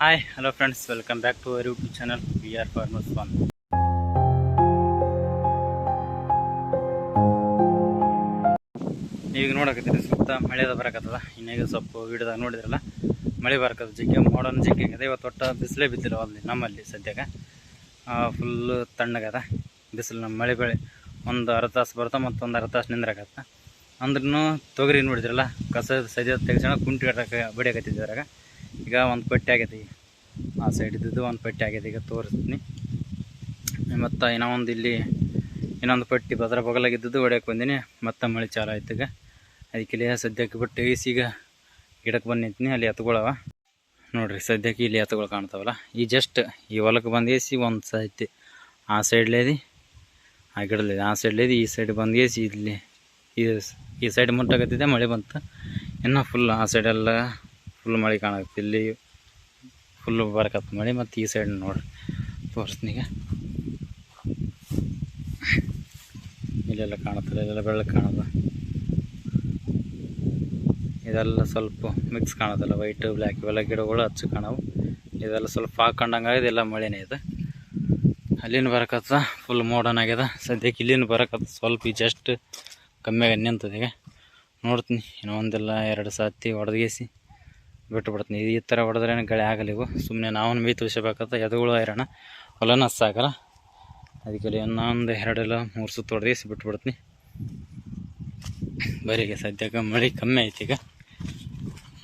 Hi hello friends welcome back to our YouTube channel we are farmers one ಈಗ ನೋಡಕತ್ತೀರಿ ಸುತ್ತ ಮಳೆ ಅದ ಬರಕತ್ತದ. ಇನ್ನೀಗ ಸ್ವಲ್ಪ ವಿಡಿಯೋದಾಗ ನೋಡಿದ್ರಲ್ಲ, ಮಳೆ ಬರಕದ ಜಿಗ್ಗೆ ಮೋಡನ್ ಜಿಗ್ಗೆ ಆಗದ. ಇವತ್ತು ಒಟ್ಟು ಬಿಸಿಲೇ ಬಿದ್ದಿಲ್ಲ ಅಲ್ಲಿ, ನಮ್ಮಲ್ಲಿ ಸದ್ಯಕ್ಕೆ. ಫುಲ್ಲು ತಣ್ಣಗದ ಬಿಸಿಲು ನಮ್ಮ ಮಳೆ ಬೆಳೆ ಒಂದು ಅರ್ಧ ತಾಸು ಬರ್ತಾ ಮತ್ತೊಂದು ಅರ್ಧ ತಾಸು ನಿಂದ್ರಾಗತ್ತ ಅಂದ್ರೂ ತೊಗರಿ ನೋಡಿದ್ರಲ್ಲ, ಕಸ ಸದ್ಯ ತೆಗೆಸೋಣ, ಕುಂಟಿ ಕಟ್ಟಕ್ಕೆ ಬಡಿಯಾಕತ್ತಿದ್ರಾಗ ಈಗ ಒಂದು ಪಟ್ಟಿ ಆಗ್ಯದ ಈಗ. ಆ ಸೈಡ್ ಇದ್ದಿದ್ದು ಒಂದು ಪಟ್ಟಿ ಆಗ್ಯದ ಈಗ ತೋರಿಸ್ತೀನಿ. ಮತ್ತು ಇನ್ನೂ ಒಂದು ಇಲ್ಲಿ ಇನ್ನೊಂದು ಪಟ್ಟಿ ಭದ್ರ ಬಗಲಾಗಿದ್ದದ್ದು ಹೊಡ್ಯಕ್ಕೆ ಬಂದೀನಿ, ಮತ್ತೆ ಮಳೆ ಚಾಲು ಆಯ್ತು ಈಗ. ಅದಕ್ಕೆ ಇಲ್ಲಿ ಸದ್ಯಕ್ಕೆ ಬಿಟ್ಟು ಈಗ ಗಿಡಕ್ಕೆ ಬಂದು ನಿಂತೀನಿ, ಅಲ್ಲಿ ಎತ್ತುಗಳವ ನೋಡ್ರಿ, ಸದ್ಯಕ್ಕೆ ಇಲ್ಲಿ ಎತ್ತುಗಳು ಕಾಣ್ತಾವಲ್ಲ. ಈ ಜಸ್ಟ್ ಈ ಹೊಲಕ್ಕೆ ಬಂದು ಏಸಿ ಒಂದು ಸೈತಿ ಆ ಸೈಡ್ಲೇದಿ ಆ ಗಿಡದಲ್ಲಿ ಆ ಸೈಡ್ಲೇದಿ ಈ ಸೈಡ್ ಬಂದು ಏಸಿ ಇಲ್ಲಿ ಈ ಈ ಸೈಡ್ ಮುಟ್ಟಾಗತ್ತಿದೆ ಮಳೆ ಬಂತು. ಇನ್ನೂ ಫುಲ್ ಆ ಸೈಡೆಲ್ಲ ಫುಲ್ ಮಳೆ ಕಾಣತ್ತೆ ಇಲ್ಲಿ ಫುಲ್ ಬರಕತ್ತ ಮಳೆ ಮತ್ತು ಈ ಸೈಡ್ ನೋಡಿ ತೋರಿಸ್ನೀಗ ಇಲ್ಲೆಲ್ಲ ಕಾಣುತ್ತಲ್ಲ, ಇಲ್ಲೆಲ್ಲ ಬೆಳ್ಳಗೆ ಕಾಣೋದು. ಇದೆಲ್ಲ ಸ್ವಲ್ಪ ಮಿಕ್ಸ್ ಕಾಣೋದಲ್ಲ ವೈಟ್ ಬ್ಲ್ಯಾಕ್ ಇವೆಲ್ಲ ಗಿಡಗಳು ಹಚ್ಚು ಕಾಣವು. ಇದೆಲ್ಲ ಸ್ವಲ್ಪ ಹಾಕೊಂಡಂಗೆ ಇದೆಲ್ಲ ಮಳೆನೇ ಇದೆ. ಅಲ್ಲಿನ ಬರಕತ್ತ ಫುಲ್ ಮೋಡನ್ ಆಗ್ಯದ ಸದ್ಯಕ್ಕೆ ಇಲ್ಲಿನ ಬರಕತ್ತ, ಸ್ವಲ್ಪ ಜಸ್ಟ್ ಕಮ್ಮಿ ನಿಂತದೀಗ ನೋಡ್ತೀನಿ ಇನ್ನೂ ಒಂದೆಲ್ಲ ಎರಡು ಸತಿ ಹೊಡೆದ್ಗೇಸಿ ಬಿಟ್ಟು ಬಿಡ್ತೀನಿ ಈ ಥರ ಹೊಡೆದ್ರೆ ಗಳೆ ಆಗಲ್ಲ ಇವು. ಸುಮ್ಮನೆ ನಾವನ್ನು ಮೀ ತುಳಿಸಬೇಕಂತ ಎದುಗಳು ಇರೋಣ ಹೊಲನ ಹಸ್ಸಾಗಲ್ಲ ಅದಕ್ಕೆ ಇನ್ನೊಂದು ಎರಡೆಲ್ಲ ಮೂರು ಸುತ್ತು ಹೊಡೆದೇಸಿ ಬಿಟ್ಬಿಡ್ತೀನಿ. ಬರೀಗೆ ಸದ್ಯಕ್ಕೆ ಮಳೆ ಕಮ್ಮಿ ಐತಿ ಈಗ.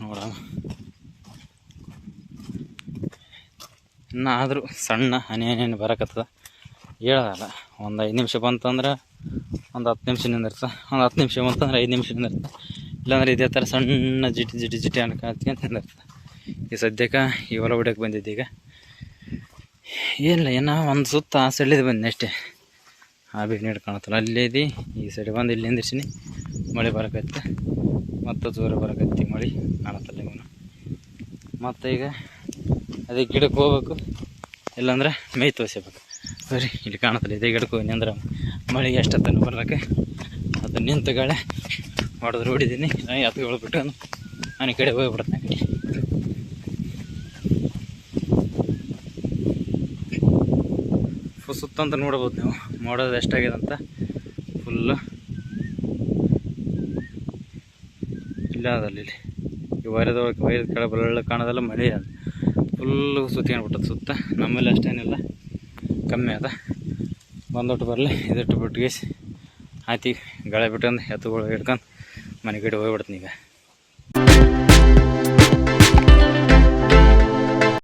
ನೋಡೋಣ. ಇನ್ನು ಆದರೂ ಸಣ್ಣ ಹನಿ ಹನಿ ಬರಕತ್ತದ. ಹೇಳೋದಲ್ಲ, ಒಂದು ಐದು ನಿಮಿಷ ಬಂತಂದ್ರೆ ಒಂದು ಹತ್ತು ನಿಮಿಷ ನಿಂದಿರ್ತ ಒಂದು ಹತ್ತು ನಿಮಿಷ ಬಂತಂದ್ರೆ ಐದು ನಿಮಿಷ ನಿಂದಿರ್ತ ಇಲ್ಲಾಂದ್ರೆ ಇದೇ ಥರ ಸಣ್ಣ ಜಿಟಿ ಜಿಟಿ ಜಿಟಿ ಅನ್ಕೊಂತ ನಿಂದಿರ್ತದೆ ಈ ಸದ್ಯಕ್ಕೆ ಹೊಲ ಹೊಡ್ಯಕ್ಕೆ ಬಂದಿದ್ದೀಗ ಏನಿಲ್ಲ, ಏನೋ ಒಂದು ಸುತ್ತ ಆ ಸೈಡಿದು ಬಂದಿನಿ ಅಷ್ಟೇ. ಆ ಕಾಣತ್ತಲ್ಲ. ಅಲ್ಲೇ ಅಲ್ಲೇದಿ ಈ ಸೈಡ್ ಬಂದು ಇಲ್ಲಿ ನಿಂದಿರ್ಸಿನಿ ಮಳೆ ಬರಕತ್ತೆ. ಮತ್ತು ಜೋರ ಬರಕತ್ತಿ ಮಳೆ. ಕಾಣತ್ತಲ್ಲ ಇವನು ಮತ್ತು ಈಗ ಅದೇ ಗಿಡಕ್ಕೆ ಹೋಗ್ಬೇಕು. ಇಲ್ಲಾಂದ್ರೆ ಮೈ ತೋರಿಸ್ಬೇಕು. ಸರಿ, ಇಲ್ಲಿ ಕಾಣತ್ತಲ್ಲ ಇದೇ ಗಿಡಕ್ಕೆ ಹೋಗಿ ಅಂದ್ರೆ ಮಳೆಗೆ ಎಷ್ಟೊತ್ತನ್ನು ಬರಕ್ಕೆ? ಅದು ನಿಂತ ಹೊಡೆದ್ರೆ ಹೊಡಿದ್ದೀನಿ ಎತ್ಗಳು ಬಿಟ್ಟು ಈ ಕಡೆ ಹೋಗ್ಬಿಡ್ತೇನೆ ಕಡೆ. ಸುತ್ತಂತ ನೋಡ್ಬೋದು ನೀವು. ಮಾಡೋದು ಎಷ್ಟಾಗಿದೆ ಅಂತ. ಫುಲ್ಲು ಇಲ್ಲ ಅದಲ್ಲಿ ಇಲ್ಲಿ. ಈ ವೈರದ ವೈರದ ಕೆಳ ಬಲ್ಲ ಕಾಣೋದಲ್ಲ ಮಳೆ ಅದು. ಫುಲ್ಲು ಸುತ್ತಿಕೊಂಡ್ಬಿಟ್ಟದ ಸುತ್ತ. ನಮ್ಮಲ್ಲಿ ಅಷ್ಟೇನಿಲ್ಲ. ಕಮ್ಮಿ ಅದ. ಬಂದೊಟ್ಟು ಬರಲಿ. ಇದಟ್ಟು ಬಿಟ್ಟಿಗೆ ಆಯ್ತು ಗಾಳಿ ಬಿಟ್ಕೊಂಡು ಎತ್ತುಗಳು ಹಿಡ್ಕೊಂಡು. ಮನೆ ಮನೆಗಡೆ ಹೋಗ್ಬಿಡ್ತೀನಿ ಈಗ.